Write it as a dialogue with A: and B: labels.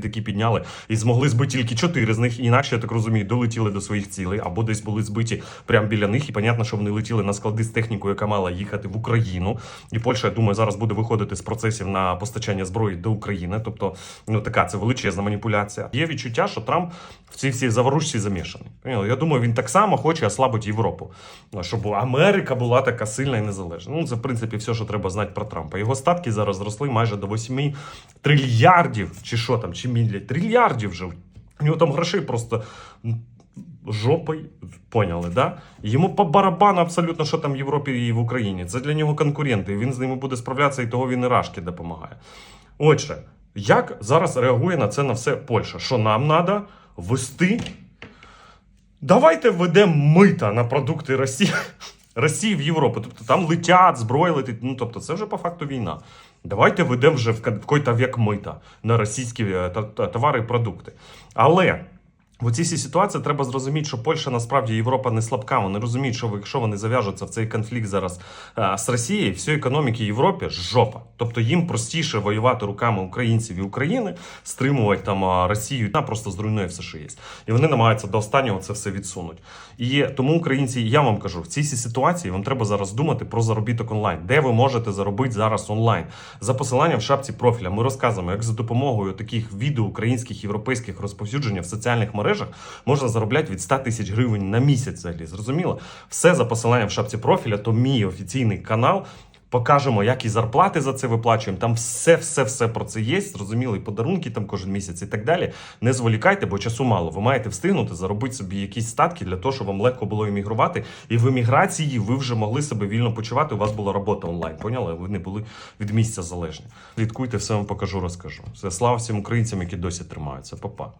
A: літаки підняли і змогли збити тільки 4 з них. Інакше я так розумію, долетіли до своїх цілей або десь були збиті прямо біля них. І понятно, що вони летіли на склади з технікою, яка мала їхати в Україну. І Польща, я думаю, зараз буде виходити з процесів на постачання зброї до України. Тобто, ну така це величезна маніпуляція. Є відчуття, що Трамп в цій всій заворушці замішаний. Я думаю, він так само хоче ослабити Європу, щоб Америка була така сильна і незалежна. Ну, це в принципі все, що треба знати про Трампа. Його статки зараз зросли майже до 8 трильярдів, чи що там, чи мільярдів, трильярдів вже. У нього там грошей просто жопою, поняли, да? Йому по барабану абсолютно, що там в Європі і в Україні. Це для нього конкуренти. і Він з ними буде справлятися, і того він і Рашки допомагає. Отже, як зараз реагує на це на все Польща? Що нам треба ввести? Давайте введемо мита на продукти Росії. Росії в Європу. Тобто там летять, зброя летить. Ну тобто, це вже по факту війна. Давайте ведемо вже в ка- та век мита на російські е, товари і продукти. Але в цій ситуації треба зрозуміти, що Польща насправді Європа не слабка. Вони розуміють, що якщо вони зав'яжуться в цей конфлікт зараз а, з Росією, всієї економіки Європи жопа. Тобто їм простіше воювати руками українців і України, стримувати там Росію, вона просто зруйнує все, що є. І вони намагаються до останнього це все відсунути. І тому українці, я вам кажу, в цій ситуації вам треба зараз думати про заробіток онлайн, де ви можете заробити зараз онлайн. За посиланням в шапці профіля ми розказуємо, як за допомогою таких відео українських європейських розповсюдження в соціальних мережах можна заробляти від 100 тисяч гривень на місяць. Взагалі зрозуміло, все за посиланням в шапці профіля. То мій офіційний канал. Покажемо, як і зарплати за це виплачуємо. Там все, все, все про це є. Зрозуміло, і подарунки там кожен місяць і так далі. Не зволікайте, бо часу мало. Ви маєте встигнути заробити собі якісь статки для того, щоб вам легко було іммігрувати. І в еміграції ви вже могли себе вільно почувати. У вас була робота онлайн. Поняли? Ви не були від місця залежні. Слідкуйте, все вам покажу, розкажу. Все, слава всім українцям, які досі тримаються. Па-па.